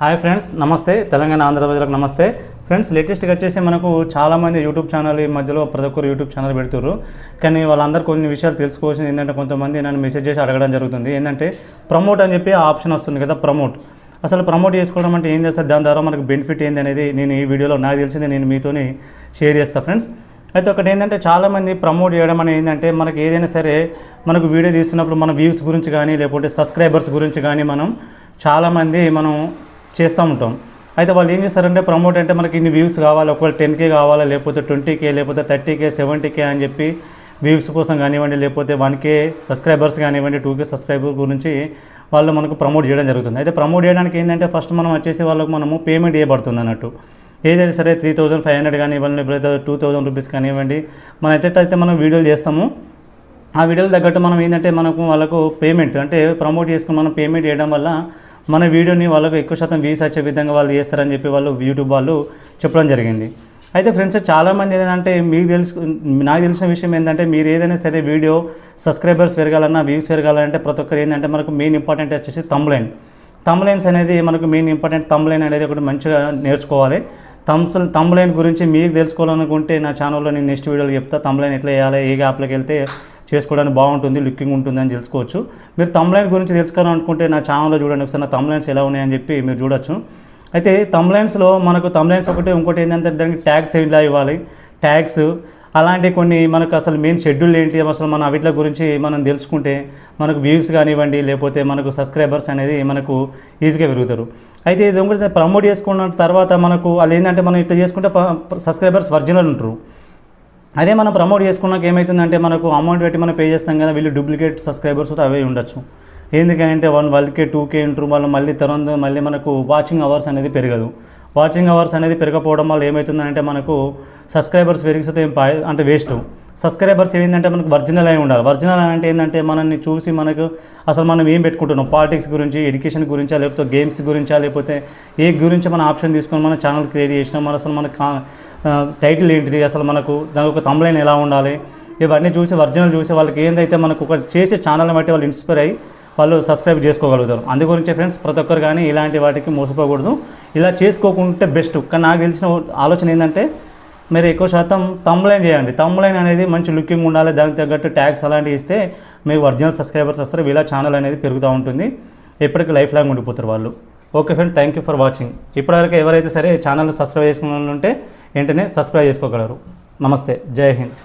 Hi friends నమస్తే. తెలంగాణ ఆంధ్రప్రదేశ్లకు నమస్తే. Friends లేటెస్ట్గా వచ్చేసి మనకు చాలామంది యూట్యూబ్ ఛానల్ ఈ మధ్యలో ప్రతి ఒక్కరు యూట్యూబ్ ఛానల్ పెడుతుర్రు. కానీ వాళ్ళందరూ కొన్ని విషయాలు తెలుసుకోవాల్సింది ఏంటంటే కొంతమంది నన్ను మెసేజ్ చేసి అడగడం జరుగుతుంది. ఏంటంటే ప్రమోట్ అని చెప్పి ఆప్షన్ వస్తుంది కదా ప్రమోట్ అసలు ప్రమోట్ చేసుకోవడం అంటే ఏం చేస్తారు దాని ద్వారా మనకు బెనిఫిట్ ఏంది అనేది నేను ఈ వీడియోలో నాకు తెలిసింది నేను మీతోని షేర్ చేస్తాను ఫ్రెండ్స్ అయితే ఒకటి ఏంటంటే చాలామంది ప్రమోట్ చేయడం అనేది ఏంటంటే మనకి ఏదైనా సరే మనకు వీడియో తీస్తున్నప్పుడు మన వ్యూస్ గురించి కానీ లేకపోతే సబ్స్క్రైబర్స్ గురించి కానీ మనం చాలామంది మనం చేస్తూ ఉంటాం. అయితే వాళ్ళు ఏం చేస్తారంటే ప్రమోట్ అంటే మనకి ఇన్ని వ్యూస్ కావాలి ఒకవేళ టెన్ కే కావాలా లేకపోతే ట్వంటీ కే లేకపోతే థర్టీ కే సెవెంటీ కే అని చెప్పి వ్యూస్ కోసం కానివ్వండి లేకపోతే వన్ కే సబ్స్క్రైబర్స్ కానివ్వండి టూ కే సబ్స్క్రైబర్ గురించి వాళ్ళు మనకు ప్రమోట్ చేయడం జరుగుతుంది. అయితే ప్రమోట్ చేయడానికి ఏంటంటే ఫస్ట్ మనం వచ్చేసి వాళ్ళకు మనము పేమెంట్ చేయబడుతుంది అన్నట్టు. ఏదైనా సరే త్రీ థౌజండ్ ఫైవ్ హండ్రెడ్ కానివ్వండి లేకపోతే టూ థౌజండ్ రూపీస్ కానివ్వండి మనం ఎట్టయితే మనం వీడియోలు చేస్తాము ఆ వీడియోలు తగ్గట్టు మనం ఏంటంటే మనకు వాళ్ళకు పేమెంట్ అంటే ప్రమోట్ చేసుకుని మనం పేమెంట్ చేయడం వల్ల మన వీడియోని వాళ్ళకు ఎక్కువ శాతం వ్యూస్ వచ్చే విధంగా వాళ్ళు చేస్తారని చెప్పి వాళ్ళు యూట్యూబ్ వాళ్ళు చెప్పడం జరిగింది. అయితే ఫ్రెండ్స్ చాలామంది ఏంటంటే మీకు తెలుసు నాకు తెలిసిన విషయం ఏంటంటే మీరు ఏదైనా సరే వీడియో సబ్స్క్రైబర్స్ పెరగాలన్నా వ్యూస్ పెరగాలంటే ప్రతి ఒక్కరు ఏంటంటే మనకు మెయిన్ ఇంపార్టెంట్ వచ్చేసి తమ్లైన్ తమ్లైన్స్ అనేది మనకు మెయిన్ ఇంపార్టెంట్ తమ్లైన్ అనేది ఒకటి మంచిగా నేర్చుకోవాలి. తమ్స్ తమ్లైన్ గురించి మీకు తెలుసుకోవాలనుకుంటే నా ఛానల్లో నేను నెక్స్ట్ వీడియోలో చెప్తా. తమ్లైన్ ఎట్లా వేయాలి ఏ యాప్లోకి వెళ్తే చేసుకోవడానికి బాగుంటుంది లుకింగ్ ఉంటుంది అని తెలుసుకోవచ్చు. మీరు తమ్లైన్ గురించి తెలుసుకోవాలనుకుంటే నా ఛానల్లో చూడండి ఒకసారి నా తమ్లైన్స్ ఎలా ఉన్నాయని చెప్పి మీరు చూడొచ్చు. అయితే తమ్లైన్స్లో మనకు తమ్లైన్స్ ఒకటి ఇంకోటి ఏంటంటే దానికి ట్యాగ్స్ ఇలా ఇవ్వాలి ట్యాగ్స్ అలాంటి కొన్ని మనకు అసలు మెయిన్ షెడ్యూల్ ఏంటి అసలు మన వీటి గురించి మనం తెలుసుకుంటే మనకు వ్యూస్ కానివ్వండి లేకపోతే మనకు సబ్స్క్రైబర్స్ అనేది మనకు ఈజీగా పెరుగుతారు. అయితే ఇది ఒకటి ప్రమోట్ చేసుకున్న తర్వాత మనకు వాళ్ళు ఏంటంటే మనం ఇట్లా చేసుకుంటే సబ్స్క్రైబర్స్ ఒరిజినల్ ఉంటారు. అదే మనం ప్రమోట్ చేసుకున్నాక ఏమవుతుందంటే మనకు అమౌంట్ పెట్టి మనం పే చేస్తాం కదా వీళ్ళు డూప్లికేట్ సబ్స్క్రైబర్స్ అవే ఉండొచ్చు. ఎందుకంటే వన్ వాళ్ళకే టూ కే ఉంటారు వాళ్ళు మళ్ళీ తర్వాత మళ్ళీ మనకు వాచింగ్ అవర్స్ అనేది పెరగదు. వాచింగ్ అవర్స్ అనేది పెరగకపోవడం వల్ల ఏమవుతుందంటే మనకు సబ్స్క్రైబర్స్ పెరిగితే ఏం అంటే వేస్ట్ సబ్స్క్రైబర్స్ ఏంటంటే మనకు ఒరిజినల్ అయి ఉండాలి. ఒరిజినల్ అంటే ఏంటంటే మనల్ని చూసి మనకు అసలు మనం ఏం పెట్టుకుంటున్నాం? పాలిటిక్స్ గురించి ఎడ్యుకేషన్ గురించా లేకపోతే గేమ్స్ గురించా లేకపోతే ఏ గురించి మన ఆప్షన్ తీసుకొని మన ఛానల్ క్రియేట్ చేసినాం మన అసలు మన టైటిల్ ఏంటిది? అసలు మనకు దాని ఒక తమ్లైన్ ఎలా ఉండాలి? ఇవన్నీ చూసి ఒరిజినల్ చూసి వాళ్ళకి ఏందైతే మనకు ఒక చేసే ఛానల్ని బట్టి వాళ్ళు ఇన్స్పైర్ అయ్యి వాళ్ళు సబ్స్క్రైబ్ చేసుకోగలుగుతారు. అందు గురించి ఫ్రెండ్స్ ప్రతి ఒక్కరు కానీ ఇలాంటి వాటికి మోసపోకూడదు. ఇలా చేసుకోకుంటే బెస్ట్ కానీ నాకు తెలిసిన ఆలోచన ఏంటంటే మీరు ఎక్కువ శాతం తమ్లైన్ చేయండి. తమ్లైన్ అనేది మంచి లుకింగ్ ఉండాలి దానికి తగ్గట్టు ట్యాగ్స్ అలాంటివి ఇస్తే మీకు ఒరిజినల్ సబ్స్క్రైబర్స్ వస్తారు ఇలా ఛానల్ అనేది పెరుగుతూ ఉంటుంది. ఎప్పటికీ లైఫ్ లాంగ్ ఉండిపోతారు వాళ్ళు. Okay friend thank you for watching ఇప్పటివరకు ఎవరైతే సరే ఛానల్ సబ్స్క్రైబ్ చేసుకున్న వాళ్ళు ఉంటే వెంటనే సబ్స్క్రైబ్ చేసుకోగలరు. నమస్తే. జై హింద్.